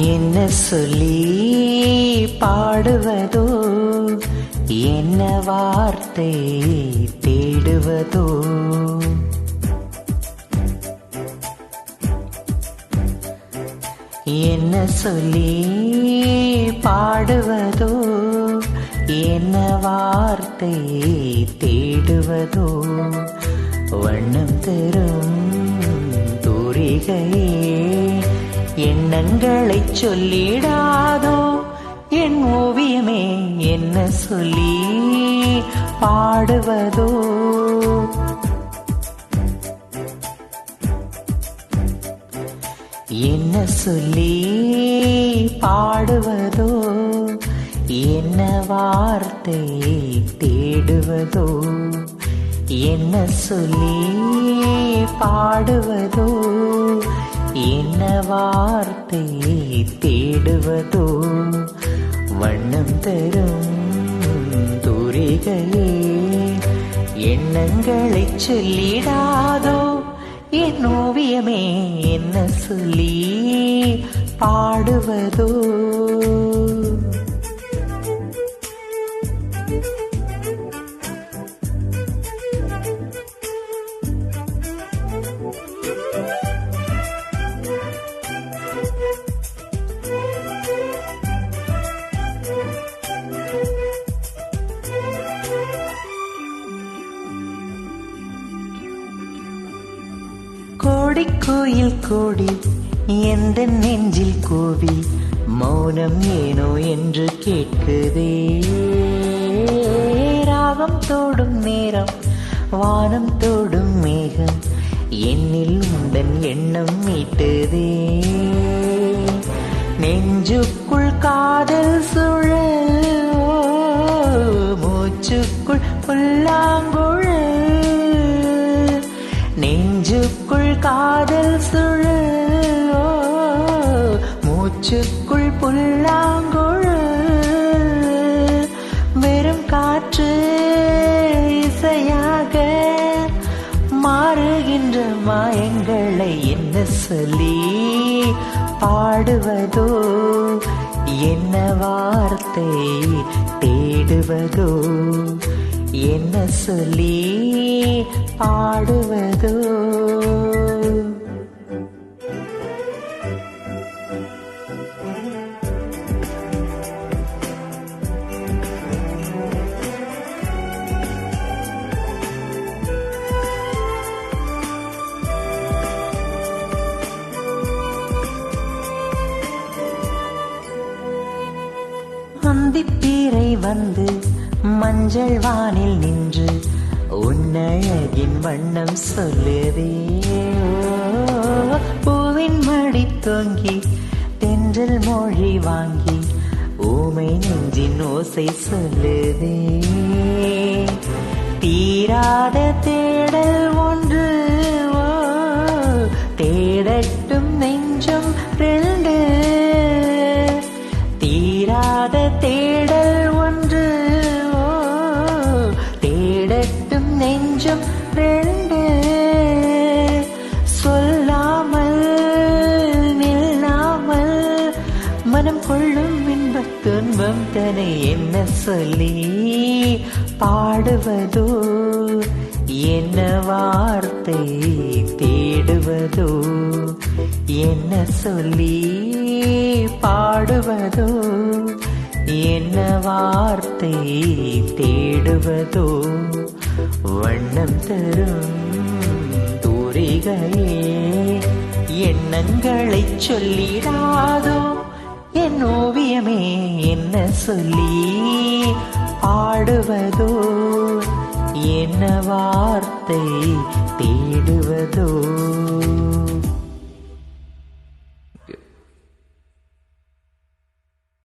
என்ன சொல்லி பாடுவதோ? என்ன வார்த்தை தேடுவதோ? என்ன சொல்லி பாடுவதோ? என்ன வார்த்தை தேடுவதோ? வண்ணம் தரும் தூரிகையே எண்ணங்களை சொல்லிடாதோ? என் ஓவியமே என்ன சொல்லி பாடுவதோ? என்ன சொல்லி பாடுவதோ? என்ன வார்த்தையை தேடுவதோ? என்ன சொல்லி பாடுவதோ? என்ன வார்த்தையை தேடுவதோ? வண்ணம் தரும் தூரிகையே எண்ணங்களை சொல்லிடாதோ? என் ஓவியமே என்ன சொல்லி பாடுவதோ? கோயில் கோடி எந்த நெஞ்சில் கோவி மௌனம் ஏனோ என்று கேட்குதே. ராகம் தோடும் நேரம் வானம் தோடும் மேகம் என்னில் உந்தன் எண்ணம் மீட்டுதே. மூச்சுக்குள் புல்லாங்குழல் வெறும் காற்று இசையாக மாறுகின்ற மாயங்களை என்ன சொல்லி பாடுவதோ என்ன வார்த்தை தேடுவதோ என்ன சொல்லி பாடுவதோ. அந்திப்பீரை வந்து மஞ்சள் வானில் நின்று உன்னழகின் வண்ணம் சொல்லுதே. பூவின் மடி தொங்கி தென்றல் மொழி வாங்கி ஊமை நெஞ்சின் ஓசை சொல்லுதே. தீராத தேடல் ஒன்று ஓ, தேடட்டும் நெஞ்சம் நெஞ்சம் ரெண்டு. சொல்லாமல் நில்லாமல் மனம் கொள்ளும் இன்பத் துன்பம் தனை என்ன சொல்லி பாடுவதோ? என்ன வார்த்தை தேடுவதோ? என்ன சொல்லி பாடுவதோ? என்ன வார்த்தை தேடுவதோ? வண்ணம் தரும் தூரிகையே எண்ணங்களை சொல்லிடாதோ? என் ஓவியமே என்ன சொல்லி பாடுவதோ? என்ன வார்த்தை தேடுவதோ?